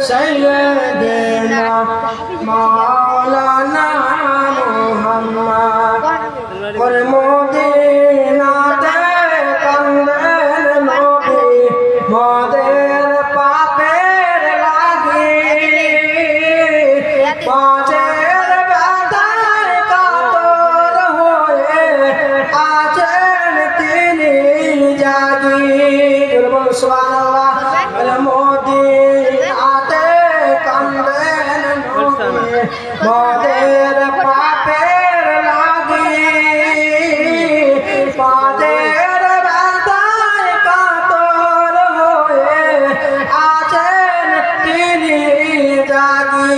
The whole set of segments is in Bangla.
سيدنا مولانا محمد والمدينة কান্দেন নবী মদের পাপের লাগি পাঁচের ব্যথায় কাতর হয়ে আছেন তিনি জাগি বলুন মদের পাপের লাগি, পাদের ব্যথায় কাতর হয়ে আছেন তিনি জাগি।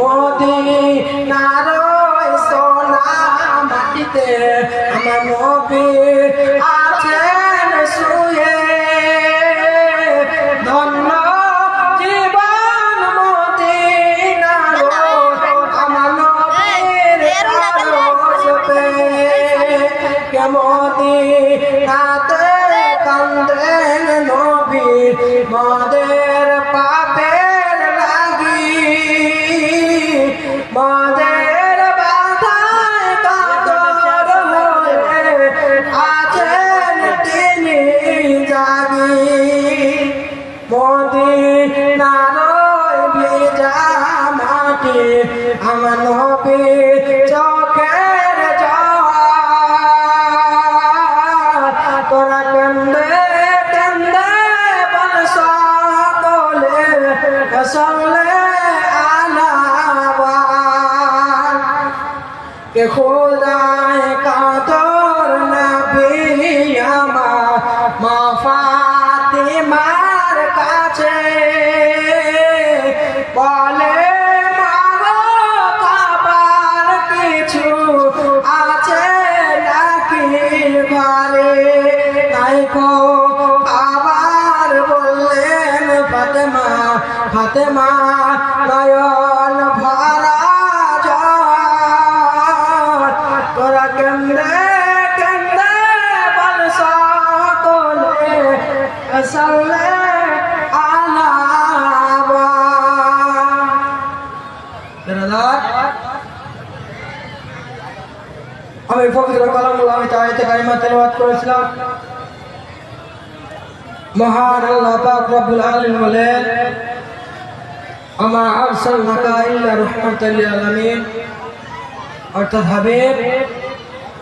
মদিনার সোনা মাটিতে আমার নবী কে খোদায় কাতর নবী আমার, মা ফাতিমার কাছে। বলে কিছু আছে নাকি আবার বললেন, ফাতেমা ফাতেমা, নয়ন আমি ফকির কালামুল্লাহ আমি তাইতে কালিমা তেলাওয়াত করেছিলাম। মহান আল্লাহ পাক রব্বুল আলামিন বলেন আমা আরসালনাকা ইল্লা রাহমাতাল লিল আলামিন অর্থাৎ হাবিব